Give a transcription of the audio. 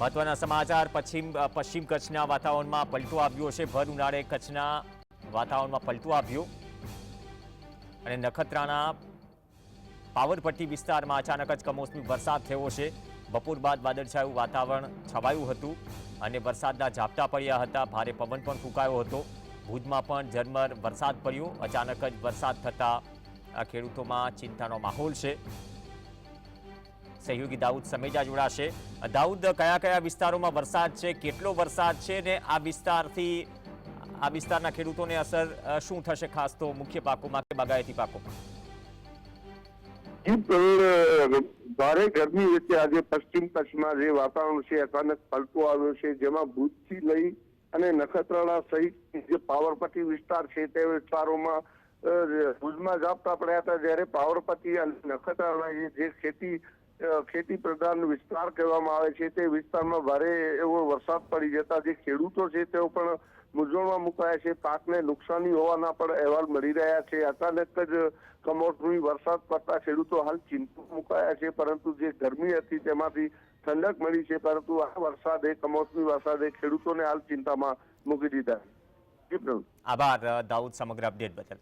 મહત્વના સમાચાર. પશ્ચિમ પશ્ચિમ કચ્છના વાતાવરણમાં પલટો આવ્યો છે ભર ઉનાળે કચ્છના વાતાવરણમાં પલટો આવ્યો. અને નખત્રાણા પાવરપટ્ટી વિસ્તારમાં અચાનક જ કમોસમી વરસાદ થયો છે બપોર બાદ વાદળછાયું વાતાવરણ છવાયું હતું અને વરસાદના ઝાપટા પડ્યા હતા. ભારે પવન પણ ફૂંકાયો હતો. ભુજમાં પણ ઝરમર વરસાદ પડ્યો. અચાનક જ વરસાદ થતાં ખેડૂતોમાં ચિંતાનો માહોલ છે. સહયોગી દાઉદ સમેજા જોડાશે. દાઉદ, કયા કયા વિસ્તારોમાં વરસાદ છે? કેટલો વરસાદ છે? ને આ વિસ્તારથી, આ વિસ્તારના ખેડૂતોને અસર શું થશે ખાસ તો મુખ્ય પાકોમાં કે બાગાયતી પાકોમાં ભારે ગરમી વચ્ચે આજે પશ્ચિમ કચ્છમાં જે વાતાવરણ છે, અચાનક પલટો આવ્યો છે, જેમાં ભુજથી લઈ અને નખત્રાણા સહિત જે પાવરપટ્ટી વિસ્તાર છે, તે વિસ્તારોમાં ભુજમાં ઝાપટા પડ્યા હતા, જ્યારે પાવરપટ્ટી અને નખત્રાણા જે- ખેતી ખેતી પ્રધાન વિસ્તાર કહેવામાં આવે છે. તે વિસ્તારમાં ભારે એવો વરસાદ પડી જતા જે ખેડૂતો છે તેઓ પણ મૂંઝવણમાં મુકાયા છે. પાકને નુકસાની હોવાના પણ અહેવાલ મળી રહ્યા છે. અચાનક જ કમોસમી વરસાદ પડતા ખેડૂતો હાલ ચિંતિત મુકાયા છે, પરંતુ જે ગરમી હતી તેમાંથી ઠંડક મળી છે, પરંતુ આ વરસાદે, કમોસમી વરસાદે ખેડૂતોને હાલ ચિંતામાં મૂકી દીધા આભાર. દાઉદ, સમગ્ર અપડેટ બદલ.